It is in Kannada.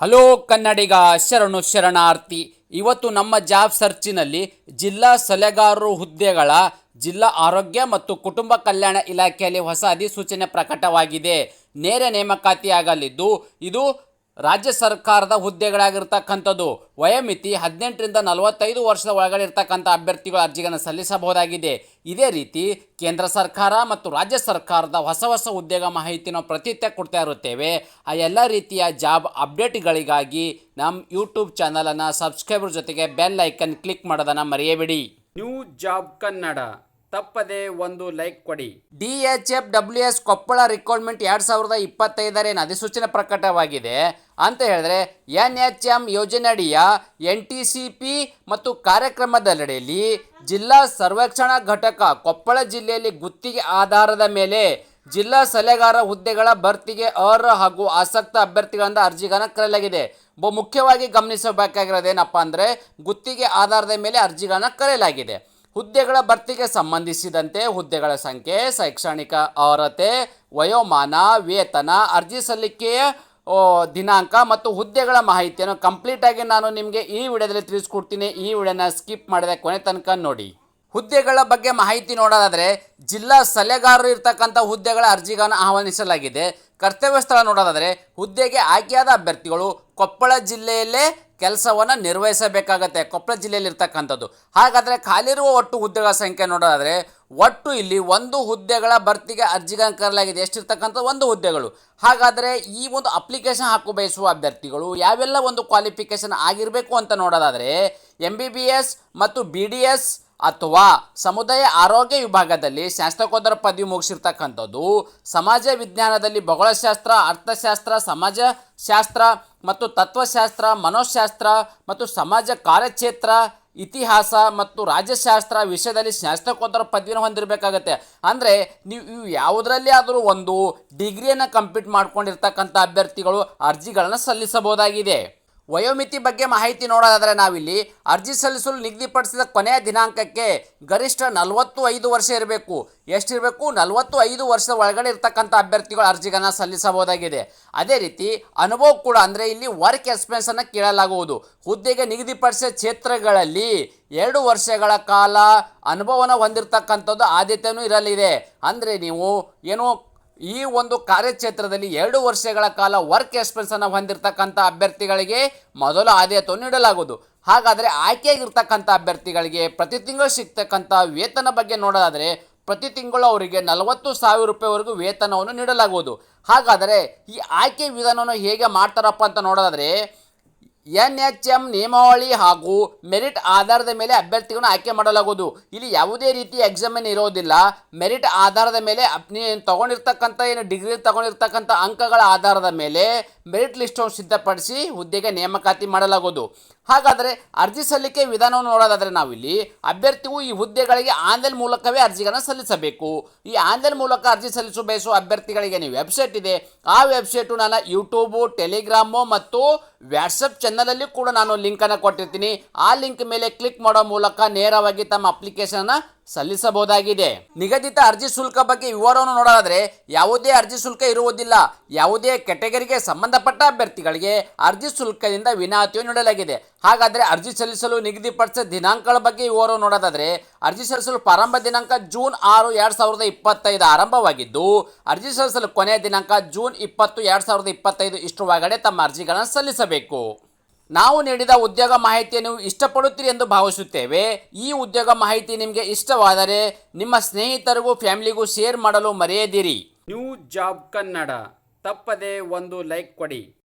ಹಲೋ ಕನ್ನಡಿಗ ಶರಣು ಶರಣಾರ್ಥಿ, ಇವತ್ತು ನಮ್ಮ ಜಾಬ್ ಸರ್ಚಿನಲ್ಲಿ ಜಿಲ್ಲಾ ಸಲಹೆಗಾರರು ಹುದ್ದೆಗಳ ಜಿಲ್ಲಾ ಆರೋಗ್ಯ ಮತ್ತು ಕುಟುಂಬ ಕಲ್ಯಾಣ ಇಲಾಖೆಯಲ್ಲಿ ಹೊಸ ಅಧಿಸೂಚನೆ ಪ್ರಕಟವಾಗಿದೆ. ನೇರ ನೇಮಕಾತಿಯಾಗಲಿದ್ದು, ಇದು ರಾಜ್ಯ ಸರ್ಕಾರದ ಹುದ್ದೆಗಳಾಗಿರ್ತಕ್ಕಂಥದ್ದು. ವಯೋಮಿತಿ ಹದಿನೆಂಟರಿಂದ ನಲವತ್ತೈದು ವರ್ಷದ ಒಳಗಡೆ ಇರ್ತಕ್ಕಂಥ ಅಭ್ಯರ್ಥಿಗಳು ಅರ್ಜಿಗಳನ್ನು ಸಲ್ಲಿಸಬಹುದಾಗಿದೆ. ಇದೇ ರೀತಿ ಕೇಂದ್ರ ಸರ್ಕಾರ ಮತ್ತು ರಾಜ್ಯ ಸರ್ಕಾರದ ಹೊಸ ಹೊಸ ಉದ್ಯೋಗ ಮಾಹಿತಿನ ಪ್ರತಿನಿತ್ಯ ಕೊಡ್ತಾ ಇರುತ್ತೇವೆ. ಆ ಎಲ್ಲ ರೀತಿಯ ಜಾಬ್ ಅಪ್ಡೇಟ್ಗಳಿಗಾಗಿ ನಮ್ಮ ಯೂಟ್ಯೂಬ್ ಚಾನಲನ್ನು ಸಬ್ಸ್ಕ್ರೈಬರ್ ಜೊತೆಗೆ ಬೆಲ್ ಐಕನ್ ಕ್ಲಿಕ್ ಮಾಡೋದನ್ನು ಮರೆಯಬೇಡಿ. New job Kannada. ತಪ್ಪದೆ ಒಂದು ಲೈಕ್ ಕೊಡಿ. D H F W S Koppal recruitment ಎರಡು ಸಾವಿರದ ಇಪ್ಪತ್ತೈದರೇನು ಅಧಿಸೂಚನೆ ಪ್ರಕಟವಾಗಿದೆ ಅಂತ ಹೇಳಿದ್ರೆ ಎನ್ ಎಚ್ ಎಂ ಯೋಜನೆಯಡಿಯ ಎನ್ ಟಿ ಸಿ ಪಿ ಮತ್ತು ಕಾರ್ಯಕ್ರಮದಲ್ಲಿ ಜಿಲ್ಲಾ ಸರ್ವೇಕ್ಷಣಾ ಘಟಕ ಕೊಪ್ಪಳ ಜಿಲ್ಲೆಯಲ್ಲಿ ಗುತ್ತಿಗೆ ಆಧಾರದ ಮೇಲೆ ಜಿಲ್ಲಾ ಸಲಹೆಗಾರ ಹುದ್ದೆಗಳ ಭರ್ತಿಗೆ ಅರ್ಹ ಹಾಗೂ ಆಸಕ್ತ ಅಭ್ಯರ್ಥಿಗಳಿಂದ ಅರ್ಜಿಗಳನ್ನು ಕರೆಯಲಾಗಿದೆ. ಮುಖ್ಯವಾಗಿ ಗಮನಿಸಬೇಕಾಗಿರೋದೇನಪ್ಪ ಅಂದರೆ ಗುತ್ತಿಗೆ ಆಧಾರದ ಮೇಲೆ ಅರ್ಜಿಗಳನ್ನು ಕರೆಯಲಾಗಿದೆ. ಹುದ್ದೆಗಳ ಭರ್ತಿಗೆ ಸಂಬಂಧಿಸಿದಂತೆ ಹುದ್ದೆಗಳ ಸಂಖ್ಯೆ, ಶೈಕ್ಷಣಿಕ ಅರ್ಹತೆ, ವಯೋಮಾನ, ವೇತನ ಅರ್ಜಿ ಸಲ್ಲಿಕೆಯ ದಿನಾಂಕ ಮತ್ತು ಹುದ್ದೆಗಳ ಮಾಹಿತಿಯನ್ನು ಕಂಪ್ಲೀಟಾಗಿ ನಾನು ನಿಮಗೆ ಈ ವಿಡಿಯೋದಲ್ಲಿ ತಿಳಿಸ್ಕೊಡ್ತೀನಿ. ಈ ವಿಡಿಯೋನ ಸ್ಕಿಪ್ ಮಾಡಿದ ಕೊನೆ ತನಕ ನೋಡಿ. ಹುದ್ದೆಗಳ ಬಗ್ಗೆ ಮಾಹಿತಿ ನೋಡೋದಾದರೆ ಜಿಲ್ಲಾ ಸಲಹೆಗಾರರು ಇರ್ತಕ್ಕಂಥ ಹುದ್ದೆಗಳ ಅರ್ಜಿಗಳನ್ನು ಆಹ್ವಾನಿಸಲಾಗಿದೆ. ಕರ್ತವ್ಯ ಸ್ಥಳ ನೋಡೋದಾದರೆ ಹುದ್ದೆಗೆ ಆಯ್ಕೆಯಾದ ಅಭ್ಯರ್ಥಿಗಳು ಕೊಪ್ಪಳ ಜಿಲ್ಲೆಯಲ್ಲೇ ಕೆಲಸವನ್ನು ನಿರ್ವಹಿಸಬೇಕಾಗತ್ತೆ. ಕೊಪ್ಪಳ ಜಿಲ್ಲೆಯಲ್ಲಿ ಇರ್ತಕ್ಕಂಥದ್ದು ಹಾಗಾದರೆ ಖಾಲಿರುವ ಒಟ್ಟು ಹುದ್ದೆಗಳ ಸಂಖ್ಯೆ ನೋಡೋದಾದರೆ ಒಟ್ಟು ಇಲ್ಲಿ ಒಂದು ಹುದ್ದೆಗಳ ಭರ್ತಿಗೆ ಅರ್ಜಿಗಳನ್ನು ಕರಲಾಗಿದೆ ಎಷ್ಟಿರ್ತಕ್ಕಂಥ ಒಂದು ಹುದ್ದೆಗಳು. ಹಾಗಾದರೆ ಈ ಒಂದು ಅಪ್ಲಿಕೇಶನ್ ಹಾಕು ಬಯಸುವ ಅಭ್ಯರ್ಥಿಗಳು ಯಾವೆಲ್ಲ ಒಂದು ಕ್ವಾಲಿಫಿಕೇಷನ್ ಆಗಿರಬೇಕು ಅಂತ ನೋಡೋದಾದರೆ ಎಂ ಬಿ ಬಿ ಎಸ್ ಮತ್ತು ಬಿ ಡಿ ಎಸ್ ಅಥವಾ ಸಮುದಾಯ ಆರೋಗ್ಯ ವಿಭಾಗದಲ್ಲಿ ಶಾಸ್ತ್ರಕೋತ್ತರ ಪದವಿ ಮುಗಿಸಿರ್ತಕ್ಕಂಥದ್ದು, ಸಮಾಜ ವಿಜ್ಞಾನದಲ್ಲಿ ಭೌಗೋಳಶಾಸ್ತ್ರ, ಅರ್ಥಶಾಸ್ತ್ರ ಸಮಾಜಶಾಸ್ತ್ರ ಮತ್ತು ತತ್ವಶಾಸ್ತ್ರ, ಮನೋಶಾಸ್ತ್ರ ಮತ್ತು ಸಮಾಜ ಕಾರ್ಯಕ್ಷೇತ್ರ, ಇತಿಹಾಸ ಮತ್ತು ರಾಜ್ಯಶಾಸ್ತ್ರ ವಿಷಯದಲ್ಲಿ ಶಾಸ್ತ್ರಕೋತ್ತರ ಪದವಿನ ಹೊಂದಿರಬೇಕಾಗತ್ತೆ. ಅಂದರೆ ನೀವು ಇವು ಯಾವುದರಲ್ಲಿ ಆದರೂ ಒಂದು ಡಿಗ್ರಿಯನ್ನು ಕಂಪ್ಲೀಟ್ ಮಾಡ್ಕೊಂಡಿರ್ತಕ್ಕಂಥ ಅಭ್ಯರ್ಥಿಗಳು ಅರ್ಜಿಗಳನ್ನು ಸಲ್ಲಿಸಬಹುದಾಗಿದೆ. ವಯೋಮಿತಿ ಬಗ್ಗೆ ಮಾಹಿತಿ ನೋಡೋದಾದರೆ ನಾವಿಲ್ಲಿ ಅರ್ಜಿ ಸಲ್ಲಿಸಲು ನಿಗದಿಪಡಿಸಿದ ಕೊನೆಯ ದಿನಾಂಕಕ್ಕೆ ಗರಿಷ್ಠ ನಲವತ್ತು ಐದು ವರ್ಷ ಇರಬೇಕು. ಎಷ್ಟಿರಬೇಕು? ನಲವತ್ತು ಐದು ವರ್ಷದ ಒಳಗಡೆ ಇರ್ತಕ್ಕಂಥ ಅಭ್ಯರ್ಥಿಗಳು ಅರ್ಜಿಗಳನ್ನು ಸಲ್ಲಿಸಬಹುದಾಗಿದೆ. ಅದೇ ರೀತಿ ಅನುಭವ ಕೂಡ ಅಂದರೆ ಇಲ್ಲಿ ವರ್ಕ್ ಎಕ್ಸ್ಪೀರಿಯನ್ಸನ್ನು ಕೇಳಲಾಗುವುದು. ಹುದ್ದೆಗೆ ನಿಗದಿಪಡಿಸಿದ ಕ್ಷೇತ್ರಗಳಲ್ಲಿ ಎರಡು ವರ್ಷಗಳ ಕಾಲ ಅನುಭವನ ಹೊಂದಿರತಕ್ಕಂಥದ್ದು ಆದ್ಯತೆಯೂ ಇರಲಿದೆ. ಅಂದರೆ ನೀವು ಏನು ಈ ಒಂದು ಕಾರ್ಯಕ್ಷೇತ್ರದಲ್ಲಿ ಎರಡು ವರ್ಷಗಳ ಕಾಲ ವರ್ಕ್ ಎಕ್ಸ್ಪೀರಿಯನ್ಸನ್ನು ಹೊಂದಿರತಕ್ಕಂಥ ಅಭ್ಯರ್ಥಿಗಳಿಗೆ ಮೊದಲ ಆದ್ಯತೆಯನ್ನು ನೀಡಲಾಗುವುದು ಹಾಗಾದರೆ ಆಯ್ಕೆಯಾಗಿರ್ತಕ್ಕಂಥ ಅಭ್ಯರ್ಥಿಗಳಿಗೆ ಪ್ರತಿ ತಿಂಗಳು ಸಿಗ್ತಕ್ಕಂಥ ವೇತನ ಬಗ್ಗೆ ನೋಡೋದಾದರೆ ಪ್ರತಿ ತಿಂಗಳು ಅವರಿಗೆ ನಲವತ್ತು ಸಾವಿರ ರೂಪಾಯಿವರೆಗೂ ವೇತನವನ್ನು ನೀಡಲಾಗುವುದು. ಹಾಗಾದರೆ ಈ ಆಯ್ಕೆ ವಿಧಾನವನ್ನು ಹೇಗೆ ಮಾಡ್ತಾರಪ್ಪ ಅಂತ ನೋಡೋದಾದರೆ ಎನ್ ಎಚ್ ಎಂ ನಿಯಮಾವಳಿ ಹಾಗೂ ಮೆರಿಟ್ ಆಧಾರದ ಮೇಲೆ ಅಭ್ಯರ್ಥಿಗಳನ್ನು ಆಯ್ಕೆ ಮಾಡಲಾಗುವುದು. ಇಲ್ಲಿ ಯಾವುದೇ ರೀತಿ ಎಕ್ಸಾಮಿನ್ ಇರೋದಿಲ್ಲ. ಮೆರಿಟ್ ಆಧಾರದ ಮೇಲೆ ತಗೊಂಡಿರ್ತಕ್ಕಂಥ ಏನು ಡಿಗ್ರಿ ತಗೊಂಡಿರ್ತಕ್ಕಂಥ ಅಂಕಗಳ ಆಧಾರದ ಮೇಲೆ ಮೆರಿಟ್ ಲಿಸ್ಟನ್ನು ಸಿದ್ಧಪಡಿಸಿ ಹುದ್ದೆಗೆ ನೇಮಕಾತಿ ಮಾಡಲಾಗುವುದು. ಹಾಗಾದರೆ ಅರ್ಜಿ ಸಲ್ಲಿಕೆ ವಿಧಾನವನ್ನು ನೋಡೋದಾದರೆ ನಾವಿಲ್ಲಿ ಅಭ್ಯರ್ಥಿಯು ಈ ಹುದ್ದೆಗಳಿಗೆ ಆನ್ಲೈನ್ ಮೂಲಕವೇ ಅರ್ಜಿಗಳನ್ನು ಸಲ್ಲಿಸಬೇಕು. ಈ ಆನ್ಲೈನ್ ಮೂಲಕ ಅರ್ಜಿ ಸಲ್ಲಿಸಲು ಬಯಸುವ ಅಭ್ಯರ್ಥಿಗಳಿಗೆ ನೀವು ವೆಬ್ಸೈಟ್ ಇದೆ. ಆ ವೆಬ್ಸೈಟು ನನ್ನ ಯೂಟ್ಯೂಬು ಟೆಲಿಗ್ರಾಮು ಮತ್ತು ವ್ಯಾಟ್ಸಪ್ ಚಾನಲಲ್ಲಿ ಕೂಡ ನಾನು ಲಿಂಕನ್ನು ಕೊಟ್ಟಿರ್ತೀನಿ. ಆ ಲಿಂಕ್ ಮೇಲೆ ಕ್ಲಿಕ್ ಮಾಡೋ ಮೂಲಕ ನೇರವಾಗಿ ತಮ್ಮ ಅಪ್ಲಿಕೇಶನ್ನ ಸಲ್ಲಿಸಬಹುದಾಗಿದೆ. ನಿಗದಿತ ಅರ್ಜಿ ಶುಲ್ಕ ಬಗ್ಗೆ ವಿವರವನ್ನು ನೋಡೋದಾದರೆ ಯಾವುದೇ ಅರ್ಜಿ ಶುಲ್ಕ ಇರುವುದಿಲ್ಲ. ಯಾವುದೇ ಕೆಟಗರಿಗೆ ಸಂಬಂಧಪಟ್ಟ ಅಭ್ಯರ್ಥಿಗಳಿಗೆ ಅರ್ಜಿ ಶುಲ್ಕದಿಂದ ವಿನಾಯಿತಿಯನ್ನು ನೀಡಲಾಗಿದೆ. ಹಾಗಾದರೆ ಅರ್ಜಿ ಸಲ್ಲಿಸಲು ನಿಗದಿಪಡಿಸಿದ ದಿನಾಂಕಗಳ ಬಗ್ಗೆ ವಿವರವನ್ನು ನೋಡೋದಾದರೆ ಅರ್ಜಿ ಸಲ್ಲಿಸಲು ಪ್ರಾರಂಭ ದಿನಾಂಕ ಜೂನ್ ಆರು ಎರಡು ಸಾವಿರದ ಇಪ್ಪತ್ತೈದು ಆರಂಭವಾಗಿದ್ದು, ಅರ್ಜಿ ಸಲ್ಲಿಸಲು ಕೊನೆಯ ದಿನಾಂಕ ಜೂನ್ ಇಪ್ಪತ್ತು ಎರಡು ಸಾವಿರದ ಇಪ್ಪತ್ತೈದು ಇಷ್ಟರೊಳಗಡೆ ತಮ್ಮ ಅರ್ಜಿಗಳನ್ನು ಸಲ್ಲಿಸಬೇಕು. ನಾವು ನೀಡಿದ ಉದ್ಯೋಗ ಮಾಹಿತಿಯನ್ನು ಇಷ್ಟಪಡುತ್ತೀರಿ ಎಂದು ಭಾವಿಸುತ್ತೇವೆ. ಈ ಉದ್ಯೋಗ ಮಾಹಿತಿ ನಿಮಗೆ ಇಷ್ಟವಾದರೆ ನಿಮ್ಮ ಸ್ನೇಹಿತರಿಗೂ, ಫ್ಯಾಮಿಲಿಗೂ ಶೇರ್ ಮಾಡಲು ಮರೆಯದಿರಿ. New job Kannada. ತಪ್ಪದೆ ಒಂದು ಲೈಕ್ ಕೊಡಿ.